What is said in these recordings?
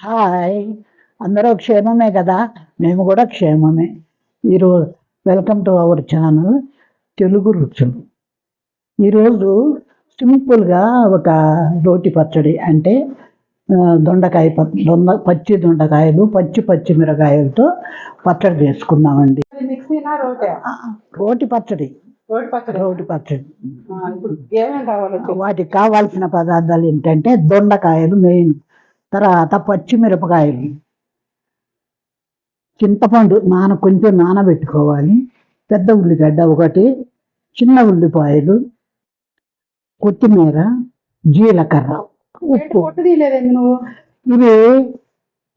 Hi. అందరూ క్షేమమే కదా? మేము కూడా క్షేమమే. ఈరోజు welcome to our channel Telugu రుచులు. ఈరోజు సింపుల్గా ఒక రోటి పచ్చడి అంటే దొండకాయ దొండ పచ్చి దొండకాయలు పచ్చి పచ్చిమిరకాయలతో పచ్చడి చేసుకుందామండి. రోటే? పచ్చడి. రోటి పచ్చడి. వాటికి కావాల్సిన పదార్థాలు ఏంటంటే దొండకాయలు మెయిన్. తర్వాత పచ్చిమిరపకాయలు చింతపండు నాన కొంచెం నానబెట్టుకోవాలి. పెద్ద ఉల్లిగడ్డ ఒకటి చిన్న ఉల్లిపాయలు కొత్తిమీర జీలకర్ర ఉప్పు. ఇవి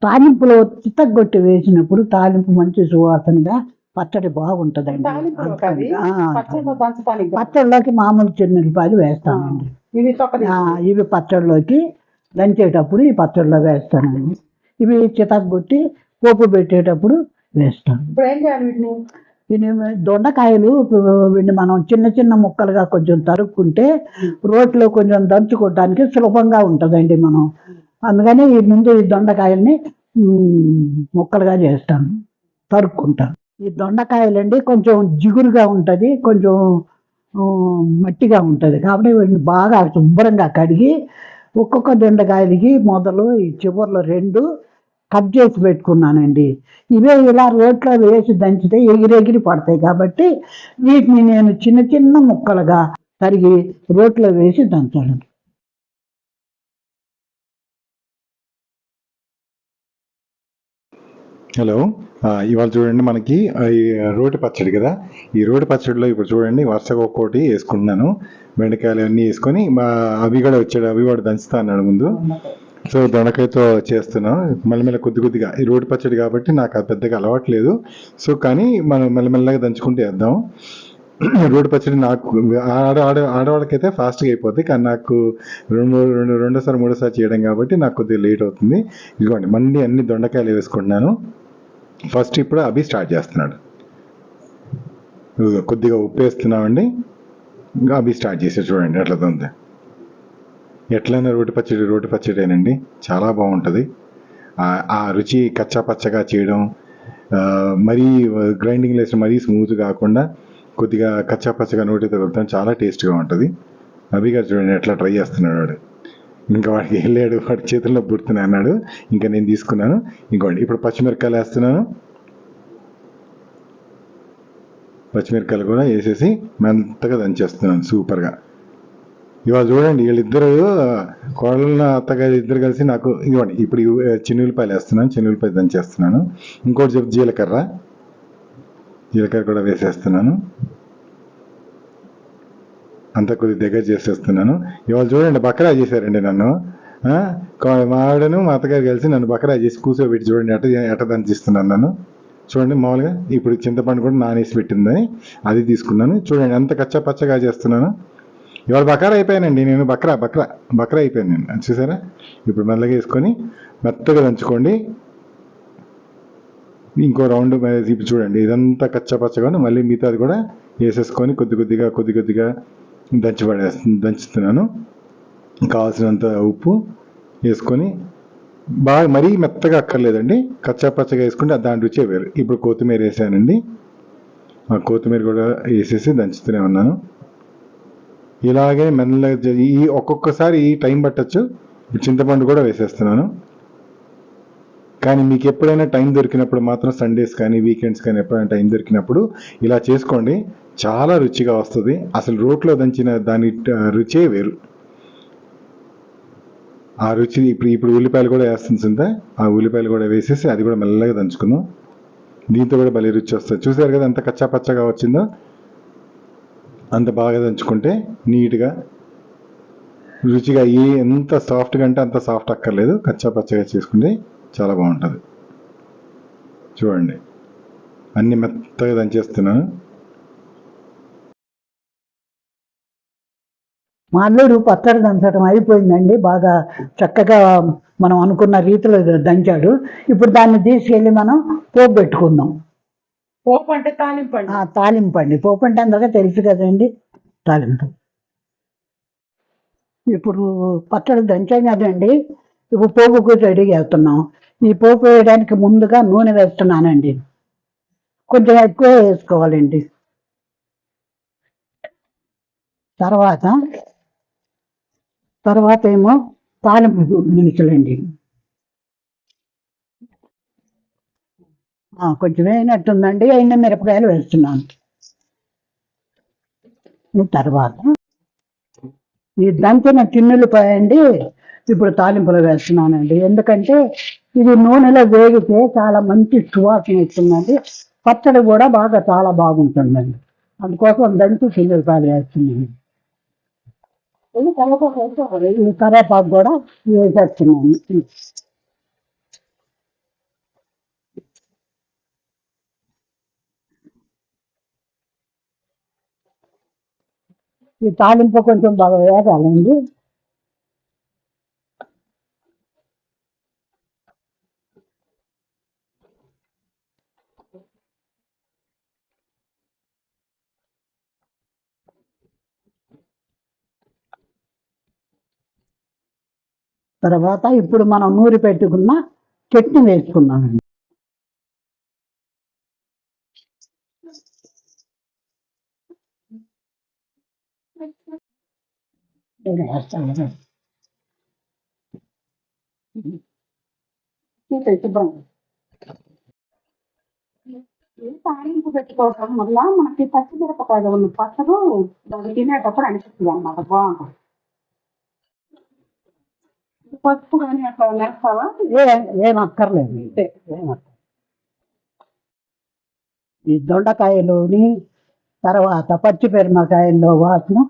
తాలింపులో చిత్తగొట్టి వేసినప్పుడు తాలింపు మంచి సువాసనగా పచ్చడి బాగుంటుందండి. పచ్చడిలోకి మామూలు చిన్నపాయలు వేస్తామండి. ఇవి పచ్చడిలోకి దంచేటప్పుడు ఈ పచ్చడిలో వేస్తానండి ఇవి చితగొట్టి పోపు పెట్టేటప్పుడు వేస్తాను. ఇప్పుడు ఏం చేయాలి వీటిని? దీని దొండకాయలు వీటిని మనం చిన్న చిన్న ముక్కలుగా కొంచెం తరుక్కుంటే రోట్లో కొంచెం దంచుకోవడానికి సులభంగా ఉంటుందండి మనం. అందుకని ఈ ముందు ఈ దొండకాయల్ని ముక్కలుగా చేస్తాను. తరుక్కుంటాను. ఈ దొండకాయలండి కొంచెం జిగురుగా ఉంటుంది కొంచెం మట్టిగా ఉంటుంది. కాబట్టి వీటిని బాగా శుభ్రంగా కడిగి ఒక్కొక్క దొండకాయలకి మొదలు ఈ చివర్లో రెండు కట్ చేసి పెట్టుకున్నానండి. ఇవే ఇలా రోట్లో వేసి దంచితే ఎగిరెగిరి పడతాయి కాబట్టి వీటిని నేను చిన్న చిన్న ముక్కలుగా తరిగి రోట్లో వేసి దంచాను హలో ఇవాళ చూడండి మనకి ఈ రోటి పచ్చడి కదా. ఈ రోటి పచ్చడిలో ఇప్పుడు చూడండి వరుసగా ఒక్కోటి వేసుకుంటున్నాను. బెండకాయలు అన్నీ వేసుకొని మా అవి కూడా వచ్చాడు అవి కూడా దంచుతా అన్నాడు ముందు. సో దొండకాయతో చేస్తున్నాం. మెల్లమెల్ల కొద్ది కొద్దిగా. ఈ రోటి పచ్చడి కాబట్టి నాకు అది పెద్దగా అలవాట్లేదు సో కానీ మనం మెల్లమెల్లగా దంచుకుంటూ వేద్దాం. రోడ్డు పచ్చడి నాకు ఆడ ఆడ ఆడవాళ్ళకైతే ఫాస్ట్గా అయిపోద్ది. కానీ నాకు రెండు రెండు రెండోసారి మూడోసారి చేయడం కాబట్టి నాకు కొద్దిగా లేట్ అవుతుంది. ఇదిగోండి మళ్ళీ అన్ని దొండకాయలు వేసుకుంటున్నాను. ఫస్ట్ ఇప్పుడు అభి స్టార్ట్ చేస్తున్నాడు. కొద్దిగా ఉప్పు వేస్తున్నామండి ఇంకా అభి స్టార్ట్ చేసే చూడండి ఎట్లా ఉంది. ఎట్లయినా రోటి పచ్చడి రోటి పచ్చడేనండి. చాలా బాగుంటుంది. ఆ- రుచి కచ్చా పచ్చగా చేయడం మరీ గ్రైండింగ్ లేసిన మరీ స్మూత్ కాకుండా కొద్దిగా కచ్చా పచ్చగా నోటితో కలుపుతాం. చాలా టేస్ట్గా ఉంటుంది. అభిగా చూడండి ఎట్లా ట్రై చేస్తున్నాడు వాడు. ఇంకా వాడికి వెళ్ళాడు వాడి చేతుల్లో పుడుతున్నాయి అన్నాడు. ఇంకా నేను తీసుకున్నాను. ఇంకోండి ఇప్పుడు పచ్చిమిరకాయలు వేస్తున్నాను. పచ్చిమిరపకాయలు కూడా వేసేసి మెత్తగా దంచేస్తున్నాను సూపర్గా. ఇవాళ చూడండి వీళ్ళిద్దరు కోళ్ళ అత్తగారు ఇద్దరు కలిసి నాకు ఇవ్వండి ఇప్పుడు ఇవి చిన్నులపాయలు వేస్తున్నాను చిన్నులపాయ దంచేస్తున్నాను. ఇంకోటి చెప్పు జీలకర్ర. జీలకర్ర కూడా వేసేస్తున్నాను. అంత కొద్ది దగ్గర చేసేస్తున్నాను. ఇవాళ చూడండి బకరా చేశారండి నన్ను. మా ఆవిడను మా అత్తగారు కలిసి నన్ను బకరా చేసి కూర్చోబెట్టి చూడండి ఎట ఎట దంచిస్తున్నాను నన్ను. చూడండి మామూలుగా ఇప్పుడు చింతపండు కూడా నానేసి పెట్టిందని అది తీసుకున్నాను. చూడండి ఎంత కచ్చా పచ్చగా చేస్తున్నాను. ఇవాళ బకరా అయిపోయానండి నేను బక్రా బక్రా బక్రా అయిపోయాను నేను. చూసారా? ఇప్పుడు మెల్లగా వేసుకొని మెత్తగా దంచుకోండి. ఇంకో రౌండ్ మరి ఇప్పుడు చూడండి ఇదంతా కచ్చా పచ్చగా మళ్ళీ మిగతాది కూడా వేసేసుకొని కొద్ది కొద్దిగా కొద్ది కొద్దిగా దంచి పడేస్తు దంచుతున్నాను. కావాల్సినంత ఉప్పు వేసుకొని బాగా మరీ మెత్తగా అక్కర్లేదండి. కచ్చా పచ్చగా వేసుకుంటే దాని రుచే వేరు. ఇప్పుడు కొత్తిమీర వేసానండి. ఆ కొత్తిమీర కూడా వేసేసి దంచుతూనే ఉన్నాను. ఇలాగే మెల్లగా ఈ ఒక్కొక్కసారి ఈ టైం పట్టచ్చు. చింతపండు కూడా వేసేస్తున్నాను. కానీ మీకు ఎప్పుడైనా టైం దొరికినప్పుడు మాత్రం సండేస్ కానీ వీకెండ్స్ కానీ ఎప్పుడైనా టైం దొరికినప్పుడు ఇలా చేసుకోండి. చాలా రుచిగా వస్తుంది. అసలు రోట్లో దంచిన దాని రుచే వేరు. ఆ రుచి ఇప్పుడు ఇప్పుడు ఉల్లిపాయలు కూడా వేస్తుంది చింత ఆ ఉల్లిపాయలు కూడా వేసేసి అది కూడా మెల్లగా దంచుకుందాం దీంతో కూడా భలే రుచి వస్తుంది. చూసారు కదా ఎంత కచ్చా పచ్చగా వచ్చిందో? అంత బాగా దంచుకుంటే నీట్గా రుచిగా ఏ ఎంత సాఫ్ట్గా అంటే అంత సాఫ్ట్ అక్కర్లేదు. కచ్చా పచ్చగా చేసుకుంటే చాలా బాగుంటుంది. చూడండి. అన్ని మెత్తగా దంచేస్తున్నాను. మా అల్లుడు పచ్చడి దంచడం అయిపోయిందండి. బాగా చక్కగా మనం అనుకున్న రీతిలో దంచాడు. ఇప్పుడు దాన్ని తీసుకెళ్ళి మనం పోపు పెట్టుకుందాం. పోపు అంటే తాలింపు అండి ఆ, తాలింపు అండి పోపు అంటే అందరికీ తెలుసు కదండి. తాలింపు. ఇప్పుడు పచ్చడి దంచాం కదండి ఇప్పుడు పోపుకు రెడీ చేస్తున్నాం. ఈ పోపు వేయడానికి ముందుగా నూనె వేస్తున్నానండి. కొంచెం ఎక్కువ వేసుకోవాలండి. తర్వాత తర్వాత ఏమో తాలింపు దినుసులండి కొంచెం వేయనట్టుందండి అయిన మిరపకాయలు వేస్తున్నాను. తర్వాత ఈ దంచిన టిన్నులపై అండి ఇప్పుడు తాలింపులు వేస్తున్నానండి. ఎందుకంటే ఇది నూనెలో వేగితే చాలా మంచి సువాసన ఇస్తుందండి. పచ్చడి కూడా బాగా చాలా బాగుంటుందండి. అందుకోసం దంచి టిన్నులపాయలు వేస్తున్నాను ఇది కరివేపాకు వేసుకోవాలి. ఈ కరేపాకు కూడా వేసేస్తున్నాను ఈ తాలింపు కొంచెం బాగా వేగాలండి. తర్వాత ఇప్పుడు మనం నూరి పెట్టుకున్న చెట్ని వేసుకున్నామండి తాలింపు పెట్టుకోవడం వల్ల మనకి పచ్చిమిరపకాయలు ఉన్న పచ్చడు దాన్ని తినేటప్పుడు అనిపిస్తుంది అన్నమాట. బాగుంటుంది. పసుపు కానీ అట్లా వేస్తావా ఏ- అక్కర్లేదు. ఈ దొండకాయలోని తర్వాత పచ్చి పెరుమకాయల్లో వాసన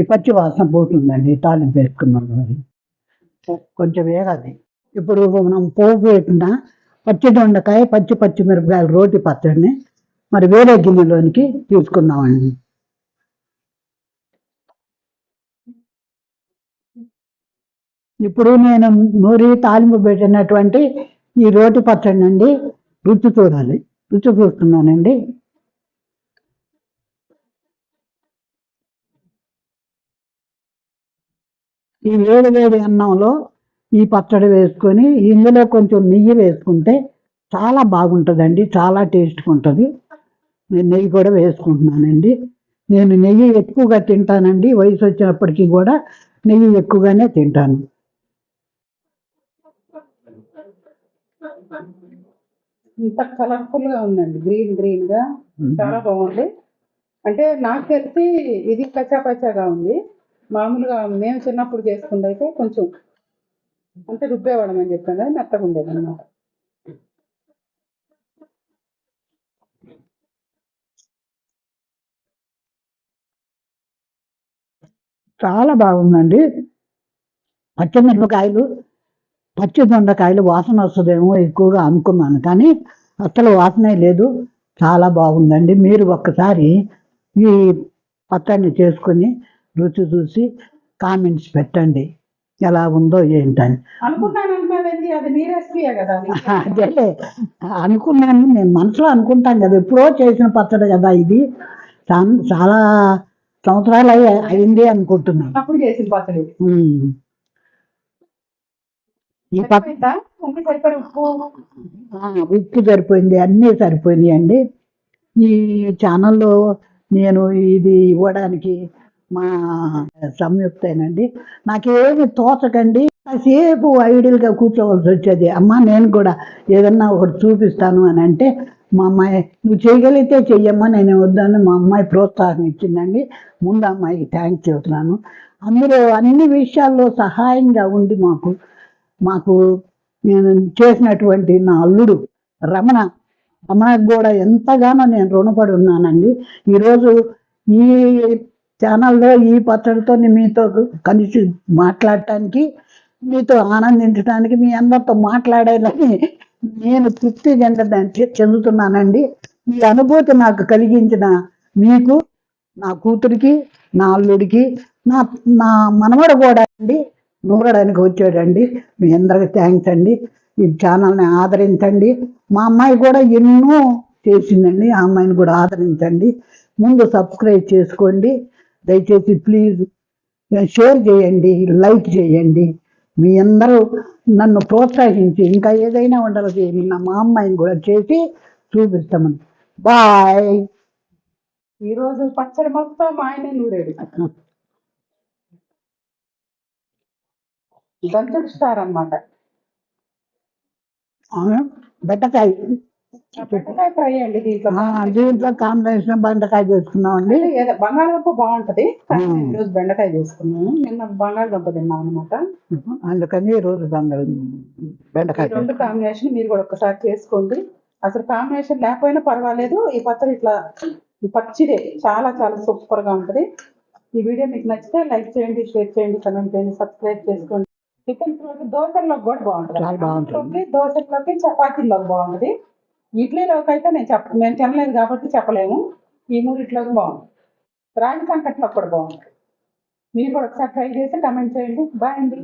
ఈ పచ్చి వాసన పోతుందండి ఈ తాలింపు వేసుకున్నాం. కొంచెం వేగాలి. ఇప్పుడు మనం పోపు పెట్టిన పచ్చి దొండకాయ పచ్చి పచ్చి మిరపకాయలు రోటి పచ్చడిని మరి వేరే గిన్నెలోనికి తీసుకుందామండి. ఇప్పుడు నేను నూరి తాలింపు పెట్టినటువంటి ఈ రోటి పచ్చడి నుండి రుచి చూడాలి. రుచి చూస్తున్నానండి. ఈ వేడి వేడి అన్నంలో ఈ పచ్చడి వేసుకొని ఇందులో కొంచెం నెయ్యి వేసుకుంటే చాలా బాగుంటుందండి చాలా టేస్ట్గా ఉంటుంది. నేను నెయ్యి కూడా వేసుకుంటున్నానండి. నేను నెయ్యి ఎక్కువగా తింటానండి వయసు వచ్చినప్పటికీ కూడా నెయ్యి ఎక్కువగానే తింటాను. ఇంత కలర్ఫుల్గా ఉందండి. గ్రీన్ గ్రీన్గా చాలా బాగుంది. అంటే నాకు తెలిసి ఇది కచ్చా పచ్చాగా ఉంది. మామూలుగా మేము చిన్నప్పుడు చేసుకుంది అయితే కొంచెం అంటే రుబ్బేవాడం అని చెప్పాను కదా మెత్తగా ఉండేది అన్నమాట చాలా బాగుందండి. పచ్చిమిరపకాయలు పచ్చి దొండకాయలు వాసన వస్తుందేమో ఎక్కువగా అనుకున్నాను. కానీ అసలు వాసనే లేదు. చాలా బాగుందండి. మీరు ఒక్కసారి ఈ పచ్చడిని చేసుకొని రుచి చూసి కామెంట్స్ పెట్టండి. ఎలా ఉందో ఏంటని. అది అనుకున్నాను. నేను మనసులో అనుకుంటాను కదా. ఎప్పుడో చేసిన పచ్చడి కదా ఇది. చాలా సంవత్సరాలు అయ్యి- అయింది అనుకుంటున్నాను. అప్పుడు చేసిన పచ్చడి. ఈ? ఉప్పు సరిపోయింది? అన్నీ సరిపోయినాయి అండి. ఈ ఛానల్లో నేను ఇది ఇవ్వడానికి మా సంయుక్తేనండి. నాకేమి తోచకండి కాసేపు ఐడియల్గా కూర్చోవలసి వచ్చేది. అమ్మ నేను కూడా ఏదన్నా ఒకటి చూపిస్తాను అని అంటే మా అమ్మాయి నువ్వు చేయగలిగితే చెయ్యమ్మా నేను వద్దని మా అమ్మాయి ప్రోత్సాహం ఇచ్చిందండి. ముందు అమ్మాయికి థ్యాంక్స్ చెబుతున్నాను. అందులో అన్ని విషయాల్లో సహాయంగా ఉండి మాకు మాకు నేను చేసినటువంటి నా అల్లుడు రమణ రమణకు కూడా ఎంతగానో నేను రుణపడి ఉన్నానండి. ఈరోజు ఈ ఛానల్లో ఈ పచ్చడితో మీతో కలిసి మాట్లాడటానికి మీతో ఆనందించడానికి మీ అందరితో మాట్లాడాలని నేను తృప్తి చెందడానికి చెందుతున్నానండి. మీ అనుభూతి నాకు కలిగించిన మీకు నా కూతురికి నా అల్లుడికి నా నా మనవడు కూడా అండి. నూరడానికి వచ్చాడండి. మీ అందరికి థ్యాంక్స్ అండి. ఈ ఛానల్ని ఆదరించండి. మా అమ్మాయి కూడా ఎన్నో చేసిందండి. ఆ అమ్మాయిని కూడా ఆదరించండి. ముందు సబ్స్క్రైబ్ చేసుకోండి. దయచేసి ప్లీజ్ షేర్ చేయండి. లైక్ చేయండి. మీ అందరూ నన్ను ప్రోత్సహించి ఇంకా ఏదైనా వంటలు చేయండి నా మా అమ్మాయిని కూడా చేసి చూపిస్తామని బాయ్ ఈ రోజు పచ్చడి మొత్తం మా ఆయనే నూరేడు. దంచుడు స్టార్ అన్నమాట. బెండకాయ. బెండకాయ ఫ్రై అండి దీంట్లో. దీంట్లో కాంబినేషన్ బెండకాయ చేసుకున్నామండి. అంటే ఏదో బంగాళదుంప బాగుంటది కానీ మ్మ్. ఈ రోజు బెండకాయ చేసుకున్నాము. నిన్న బంగాళదుంప తిన్నాం అనమాట అందుకని ఈ రోజు బంగాళ బెండకాయ రెండు కాంబినేషన్ మీరు కూడా ఒకసారి చేసుకోండి. అసలు కాంబినేషన్ లేకపోయినా పర్వాలేదు. ఈ పచ్చడి ఇట్లా ఈ పచ్చిదే చాలా చాలా సూపర్గా ఉంటది. ఈ వీడియో మీకు నచ్చితే లైక్ చేయండి షేర్ చేయండి కమెంట్ చేయండి సబ్స్క్రైబ్ చేసుకోండి. టిఫిన్స్లోకి దోశల్లోకి కూడా బాగుంటుంది. బాగుంటుంది. దోశల్లోకి చపాతీల్లోకి బాగుంటది. ఇడ్లీలోకి అయితే నేను చెప్ప మేము తినలేదు కాబట్టి చెప్పలేము. ఈ మూడిట్లోకి బాగుంటుంది. రాగి సంకట్లోకి కూడా బాగుంటుంది. మీరు కూడా ఒకసారి ట్రై చేసి కమెంట్ చేయండి. బాయ్ అండి.